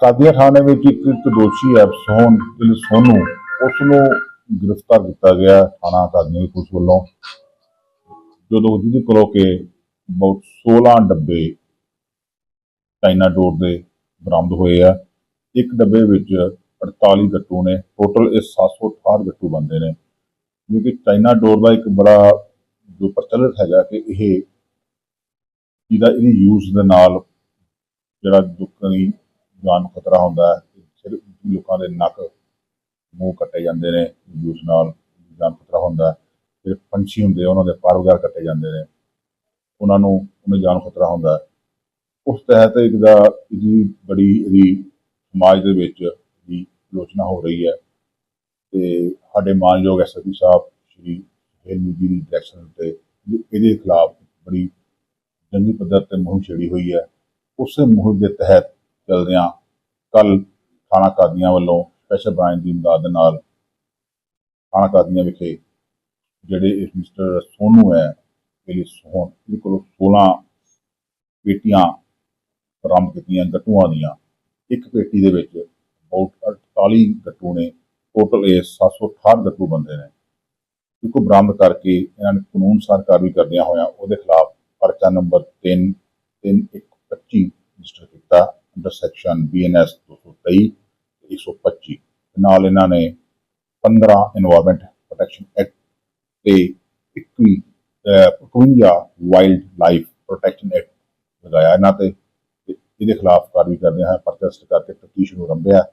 ਕਾਦੀਆਂ ਥਾਣੇ ਵਿੱਚ ਇੱਕ ਇੱਕ ਦੋਸ਼ੀ ਹੈ ਸੋਨ ਦਿਲ ਸੋਨੂ ਉਸ ਨੂੰ ਗ੍ਰਿਫਤਾਰ ਕੀਤਾ ਗਿਆ ਥਾਣਾ ਕਾਦੀਆਂ ਦੀ ਪੁਲਿਸ ਵੱਲੋਂ। ਜਦੋਂ ਜਿਹਦੇ ਕੋਲੋਂ ਕਿ ਬਹੁਤ 16 ਡੱਬੇ ਚਾਈਨਾ ਡੋਰ ਦੇ ਬਰਾਮਦ ਹੋਏ ਆ, ਇੱਕ ਡੱਬੇ ਵਿੱਚ 48 ਗੱਟੂ ਨੇ ਟੋਟਲ ਇਹ 768 ਗੱਟੂ ਬੰਦੇ ਨੇ। ਜੋ ਕਿ ਚਾਈਨਾ ਡੋਰ ਦਾ ਇੱਕ ਬੜਾ ਜੋ ਪ੍ਰਚਲਿਤ ਹੈਗਾ ਕਿ ਇਹ ਜਿਹਦਾ ਇਹਦੀ ਯੂਜ਼ ਦੇ ਨਾਲ ਜਿਹੜਾ ਲੋਕਾਂ ਦੀ ਜਾਨ ਨੂੰ ਖਤਰਾ ਹੁੰਦਾ ਹੈ ਸਿਰ ਲੋਕਾਂ ਦੇ ਨੱਕ ਮੂੰਹ ਕੱਟੇ ਜਾਂਦੇ ਨੇ, ਜੂਸ ਨਾਲ ਜਾਨ ਖਤਰਾ ਹੁੰਦਾ ਹੈ। ਜਿਹੜੇ ਪੰਛੀ ਹੁੰਦੇ ਉਹਨਾਂ ਦੇ ਪਰ ਵਗੈਰਾ ਕੱਟੇ ਜਾਂਦੇ ਨੇ। ਉਹਨਾਂ ਨੂੰ, ਉਹਨਾਂ ਜਾਨ ਖਤਰਾ ਹੁੰਦਾ ਹੈ। ਉਸ ਤਹਿਤ ਇੱਕ ਦਾ ਇਹਦੀ ਬੜੀ ਇਹਦੀ ਸਮਾਜ ਦੇ ਵਿੱਚ ਦੀ ਆਲੋਚਨਾ ਹੋ ਰਹੀ ਹੈ। ਤੇ ਸਾਡੇ ਮਾਨਯੋਗ ਐਸਪੀ ਸਾਹਿਬ, ਸ਼੍ਰੀ ਹੈਲਮੀ ਜੀ ਦੀ ਡਾਇਰੈਕਸ਼ਨ ਤੇ ਇਹਦੇ ਖਿਲਾਫ ਬੜੀ ਜੰਗੀ ਪੱਧਰ ਤੇ ਮੁਹਿੰਮ ਛੇੜੀ ਹੋਈ ਹੈ। ਉਸੇ ਮੁਹਿੰਮ ਦੇ ਤਹਿਤ ਚਲਦਿਆਂ ਕੱਲ ਥਾਣਾ ਕਾਦੀਆਂ ਵੱਲੋਂ ਸਪੈਸ਼ਲ ਬ੍ਰਾਂਚ ਦੀ imdad ਦੇ ਨਾਲ ਥਾਣਾ ਕਾਦੀਆਂ ਵਿਖੇ ਜਿਹੜੇ ਇਸ ਮਿਸਟਰ ਸੋਨੂ ਹੈ, ਇਹ ਸੋਹਣ ਇਹਦੇ ਕੋਲੋਂ 16 ਪੇਟੀਆਂ ਬਰਾਮਦ ਕੀਤੀਆਂ ਗੱਟੂਆਂ ਦੀਆਂ। ਇੱਕ ਪੇਟੀ ਦੇ ਵਿੱਚ ਬਹੁਤ 48 ਗੱਟੂ ਨੇ। ਟੋਟਲ ਇਹ 768 ਗੱਟੂ ਬੰਦੇ ਨੇ। ਇੱਕੋ ਬਰਾਮਦ ਕਰਕੇ ਇਹਨਾਂ ਨੂੰ ਕਾਨੂੰਨ ਅਨੁਸਾਰ ਕਾਰਵਾਈ ਕਰਦਿਆਂ ਹੋਇਆਂ ਉਹਦੇ ਖਿਲਾਫ ਪਰਚਾ ਨੰਬਰ 3 ਅੰਡਰ ਸੈਕਸ਼ਨ ਬੀਐਨਐਸ 223 125 ਨਾਲ ਇਹਨਾਂ ਨੇ 15 এনवायरमेंट ਪ੍ਰੋਟੈਕਸ਼ਨ ਐਕਟ ਤੇ 21 51 ਵਾਈਲਡ ਲਾਈਫ ਪ੍ਰੋਟੈਕਸ਼ਨ ਐਕਟ ਲਗਾਇਆ ਇਹਨਾਂ ਤੇ ਇਹਦੇ ਖਿਲਾਫ ਕਾਰਵਾਈ ਕਰਦੇ ਹਾਂ ਪ੍ਰੋਟੈਸਟ ਕਰਕੇ ਤਫਤੀਸ਼ ਨੂੰ ਰੰਭਿਆ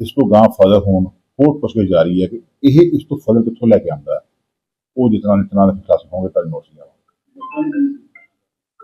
ਇਸ ਤੋਂ ਗਾਂ ਫਰਦਰ ਹੋਣ ਹੋਰ ਪੁੱਛਗਿੱਛ ਜਾਰੀ ਹੈ ਕਿ ਇਹ ਇਸ ਤੋਂ ਫਰਦਰ ਕਿੱਥੋਂ ਲੈ ਕੇ ਆਉਂਦਾ ਉਹ ਜਿਤਨਾ ਜਿਤਨਾ ਖਿਲਾਫ ਹੋਣਗੇ ਤਾਂ ਨੋਟਿਸ ਜਾਵਾਂਗੇ